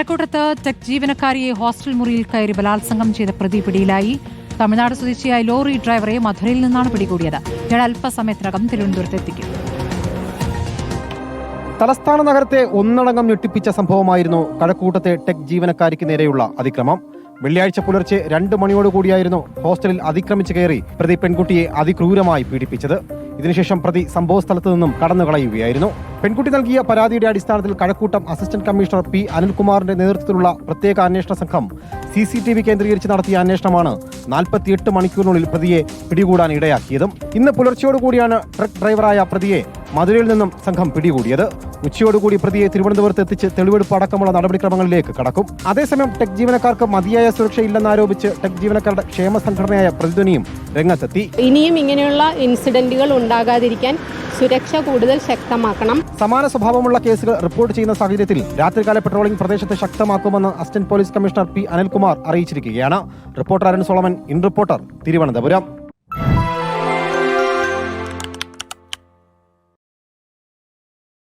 കഴക്കൂട്ടത്ത് tech ജീവനക്കാരിയെ hostel മുറിയിൽ കയറി ബലാത്സംഗം ചെയ്ത പ്രതി പിടിയിലായി. തമിഴ്നാട് സ്വദേശിയായ ലോറി ഡ്രൈവറെ മധുരയിൽ നിന്നാണ് പിടികൂടിയത്. ഇയാൾ അല്പസമയത്തിനകം തിരുവനന്തപുരത്ത് എത്തിക്കും. തലസ്ഥാന നഗരത്തെ ഒന്നടങ്കം ഞെട്ടിപ്പിച്ച സംഭവമായിരുന്നു കഴക്കൂട്ടത്തെ ടെക് ജീവനക്കാരിക്ക് നേരെയുള്ള അതിക്രമം. വെള്ളിയാഴ്ച പുലർച്ചെ രണ്ട് മണിയോടുകൂടിയായിരുന്നു ഹോസ്റ്റലിൽ അതിക്രമിച്ചു കയറി പ്രതി പെൺകുട്ടിയെ അതിക്രൂരമായി പീഡിപ്പിച്ചത്. ഇതിനുശേഷം പ്രതി സംഭവസ്ഥലത്ത് നിന്നും കടന്നു കളയുകയായിരുന്നു പെൺകുട്ടി നൽകിയ പരാതിയുടെ അടിസ്ഥാനത്തിൽ കഴക്കൂട്ടം അസിസ്റ്റന്റ് കമ്മീഷണർ പി അനിൽകുമാറിന്റെ നേതൃത്വത്തിലുള്ള പ്രത്യേക അന്വേഷണ സംഘം സി സി ടി വി കേന്ദ്രീകരിച്ച് നടത്തിയ അന്വേഷണമാണ് നാൽപ്പത്തിയെട്ട് മണിക്കൂറിനുള്ളിൽ പ്രതിയെ പിടികൂടാൻ ഇടയാക്കിയതും ഇന്ന് പുലർച്ചയോടുകൂടിയാണ് ട്രക്ക് ഡ്രൈവറായ പ്രതിയെ മധുരയിൽ നിന്നും സംഘം പിടികൂടിയത്. ഉച്ചയോടുകൂടി പ്രതിയെ തിരുവനന്തപുരത്ത് എത്തിച്ച് തെളിവെടുപ്പ് അടക്കമുള്ള നടപടിക്രമങ്ങളിലേക്ക് കടക്കും. അതേസമയം ടെക് ജീവനക്കാർക്ക് മതിയായ സുരക്ഷയില്ലെന്നാരോപിച്ച് ടെക് ജീവനക്കാരുടെ ക്ഷേമ സംഘടനയായ പ്രതിധ്വനിയും രംഗത്തെത്തി. ഇനിയും ഇങ്ങനെയുള്ള ഇൻസിഡന്റുകൾ ഉണ്ടാകാതിരിക്കാൻ സുരക്ഷ കൂടുതൽ ശക്തമാക്കണം. സമാന സ്വഭാവമുള്ള കേസുകൾ റിപ്പോർട്ട് ചെയ്യുന്ന സാഹചര്യത്തിൽ രാത്രികാല പെട്രോളിംഗ് പ്രദേശത്ത് ശക്തമാക്കുമെന്ന് assistant police commissioner P Anilkumar അറിയിച്ചിരിക്കുകയാണ്. Reporter Arun Solomon in reporter Thiruvananthapuram.